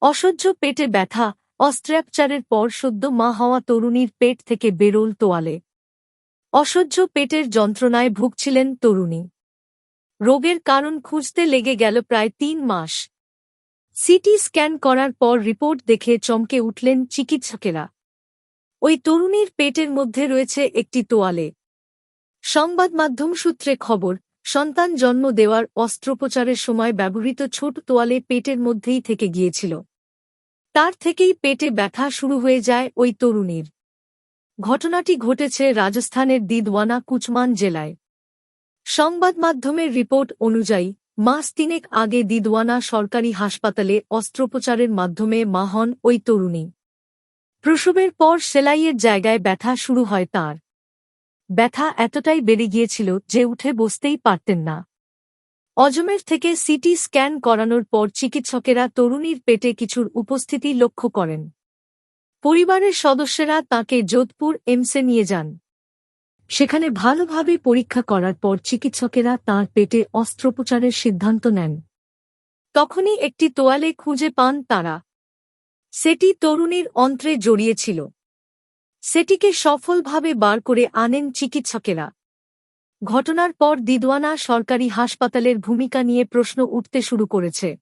অসহ্য পেটে ব্যথা অস্ত্রাপচারের পর সদ্য মা হওয়া তরুণীর পেট থেকে বেরোল তোয়ালে। অসহ্য পেটের যন্ত্রণায় ভুগছিলেন তরুণী। রোগের কারণ খুঁজতে লেগে গেল প্রায় তিন মাস। সিটি স্ক্যান করার পর রিপোর্ট দেখে চমকে উঠলেন চিকিৎসকেরা। ওই তরুণীর পেটের মধ্যে রয়েছে একটি তোয়ালে। সংবাদ মাধ্যম সূত্রে খবর, সন্তান জন্ম দেওয়ার অস্ত্রোপচারের সময় ব্যবহৃত ছোট তোয়ালে পেটের মধ্যেই থেকে গিয়েছিল। তার থেকেই পেটে ব্যথা শুরু হয়ে যায় ওই তরুণীর। ঘটনাটি ঘটেছে রাজস্থানের দিদওয়ানা, কুচমান জেলায়। সংবাদ মাধ্যমের রিপোর্ট অনুযায়ী, মাস তিনেক আগে দিদওয়ানা সরকারি হাসপাতালে অস্ত্রোপচারের মাধ্যমে মা হন ওই তরুণী। প্রসবের পর সেলাইয়ের জায়গায় ব্যথা শুরু হয় তার। ব্যথা এতটাই বেড়ে গিয়েছিল যে উঠে বসতেই পারতেন না। অজমের থেকে সিটি স্ক্যান করানোর পর চিকিৎসকেরা তরুণীর পেটে কিছুর উপস্থিতি লক্ষ্য করেন। পরিবারের সদস্যরা তাকে যোধপুর, এমসে নিয়ে যান। সেখানে ভালোভাবে পরীক্ষা করার পর চিকিৎসকেরা তাঁর পেটে অস্ত্রোপচারের সিদ্ধান্ত নেন। তখনই একটি তোয়ালে খুঁজে পান তারা। সেটি তরুণীর অন্ত্রে জড়িয়েছিল সেটিকে সফলভাবে বার করে আনেন চিকিৎসকেরা। ঘটনার পর দিদওয়ানা সরকারি হাসপাতালের ভূমিকা নিয়ে প্রশ্ন উঠতে শুরু করেছে।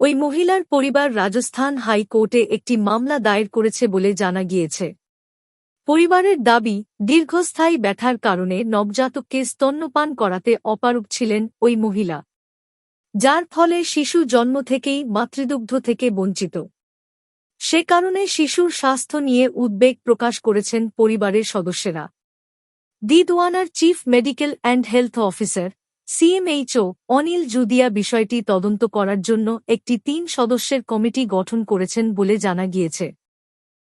ওই মহিলার পরিবার রাজস্থান হাইকোর্টে একটি মামলা দায়ের করেছে বলে জানা গিয়েছে। পরিবারের দাবি, দীর্ঘস্থায়ী ব্যথার কারণে নবজাতককে স্তন্যপান করাতে অপারগ ছিলেন ওই মহিলা। যার ফলে শিশু জন্ম থেকেই মাতৃদুগ্ধ থেকে বঞ্চিত। সে কারণে শিশুর স্বাস্থ্য নিয়ে উদ্বেগ প্রকাশ করেছেন পরিবারের সদস্যরা। দিদওয়ানার chief medical and health officer CMHO Anil Judiya বিষয়টি তদন্ত করার জন্য একটি তিন সদস্যের কমিটি গঠন করেছেন বলে জানা গিয়েছে।